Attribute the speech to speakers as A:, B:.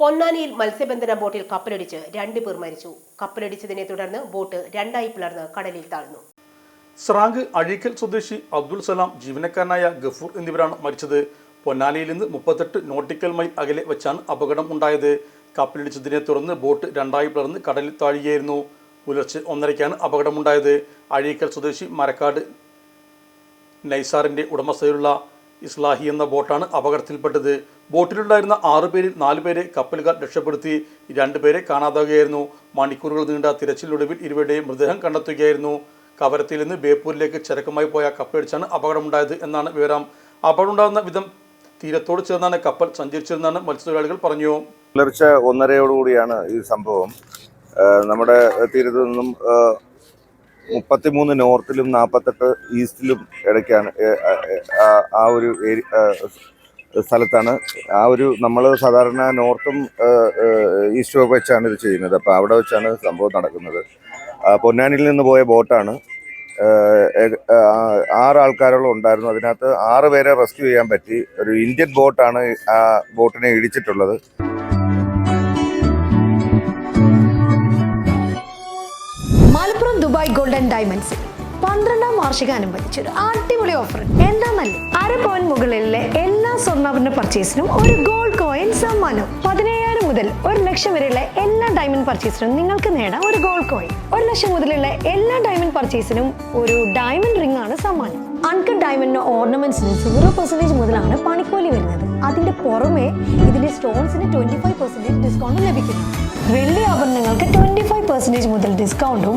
A: പൊന്നാനിയിൽ മത്സ്യബന്ധന ബോട്ടിൽ കപ്പലടിച്ച് രണ്ടു പേർ മരിച്ചു. കപ്പലടിച്ചതിനെ തുടർന്ന് ബോട്ട് രണ്ടായി പിളർന്ന് കടലിൽ താഴ്ന്നു.
B: സ്രാങ്ക് അഴീക്കൽ സ്വദേശി അബ്ദുൽ സലാം ജീവനക്കാരനായ ഗഫൂർ എന്നിവരാണ് മരിച്ചത്. പൊന്നാനിയിൽ നിന്ന് മുപ്പത്തെട്ട് നോട്ടിക്കൽ മൈൽ അകലെ വെച്ചാണ് അപകടം ഉണ്ടായത്. കപ്പലിടിച്ചതിനെ തുടർന്ന് ബോട്ട് രണ്ടായി പിളർന്ന് കടലിൽ താഴുകയായിരുന്നു. പുലർച്ചെ ഒന്നരയ്ക്കാണ് അപകടമുണ്ടായത്. അഴീക്കൽ സ്വദേശി മരക്കാട് നൈസാറിന്റെ ഉടമസ്ഥയിലുള്ള ഇസ്ലാഹി എന്ന ബോട്ടാണ് അപകടത്തിൽപ്പെട്ടത്. ബോട്ടിലുണ്ടായിരുന്ന ആറു പേരിൽ നാലു പേരെ കപ്പലുകാർ രക്ഷപ്പെടുത്തി രണ്ടുപേരെ കാണാതാകുകയായിരുന്നു മണിക്കൂറുകൾ നീണ്ട തിരച്ചിലൊടുവിൽ ഇരുവരുടെയും മൃതദേഹം കണ്ടെത്തുകയായിരുന്നു. കവരത്തിൽ നിന്ന് ബേപ്പൂരിലേക്ക് ചരക്കുമായി പോയ കപ്പലടിച്ചാണ് അപകടമുണ്ടായത് എന്നാണ് വിവരം. അപകടമുണ്ടാകുന്ന വിധം തീരത്തോട് ചേർന്നാണ് കപ്പൽ സഞ്ചരിച്ചിരുന്നതെന്ന് മത്സ്യത്തൊഴിലാളികൾ പറഞ്ഞു.
C: പുലർച്ചെ ഒന്നരയോടുകൂടിയാണ് ഈ സംഭവം. നമ്മുടെ തീരത്തു നിന്നും മുപ്പത്തിമൂന്ന് നോർത്തിലും നാൽപ്പത്തെട്ട് ഈസ്റ്റിലും ഇടയ്ക്കാണ് ആ, ഒരു സ്ഥലത്താണ്. ആ ഒരു നമ്മൾ സാധാരണ നോർത്തും ഈസ്റ്റും ഒക്കെ വെച്ചാണ് ഇത് ചെയ്യുന്നത്. അപ്പോൾ അവിടെ വെച്ചാണ് സംഭവം നടക്കുന്നത്. പൊന്നാനിയിൽ നിന്ന് പോയ ബോട്ടാണ്. ആറ് ആൾക്കാരോളം ഉണ്ടായിരുന്നു. അതിനകത്ത് ആറ് പേരെ റെസ്ക്യൂ ചെയ്യാൻ പറ്റി. ഒരു ഇന്ത്യൻ ബോട്ടാണ് ആ ബോട്ടിനെ ഇടിച്ചിട്ടുള്ളത്.
D: Dubai golden diamonds. പന്ത്രണ്ടാം വാർഷികാനുബന്ധിച്ച് ഒരു അടിപൊളി ഓഫർ എന്താണെന്നല്ലേ അര പവൻ മുകളിലെ എല്ലാ സ്വർണാഭരണ പർച്ചേസിനും ഒരു ഗോൾഡ് കോയിൻ സമ്മാനം. പതിനേഴായിരം മുതൽ ഒരു ലക്ഷം വരെയുള്ള എല്ലാ ഡയമണ്ട് പർച്ചേസിനും നിങ്ങൾക്ക് നേടാം ഒരു ഗോൾഡ് കോയിൻ ഒരു ലക്ഷം മുതലുള്ള എല്ലാ ഡയമണ്ട് പർച്ചേസിനും ഒരു ഡയമണ്ട് റിംഗ് ആണ് സമ്മാനം. അൺകട്ട് ഡയമണ്ടിന് ഓർണമെന്റ്സിന് സീറോ പെർസെന്റേജ് മുതലാണ് പണിക്കൂലി വരുന്നത്. അതിന്റെ പുറമെ ഇതിന്റെ സ്റ്റോൺസിന് ട്വന്റി ഫൈവ് പെർസെന്റേജ് ഡിസ്കൗണ്ട് ലഭിക്കുന്നു. വെള്ളി ആഭരണങ്ങൾക്ക് ട്വന്റി ഫൈവ് പെർസെന്റേജ് മുതൽ ഡിസ്കൗണ്ടും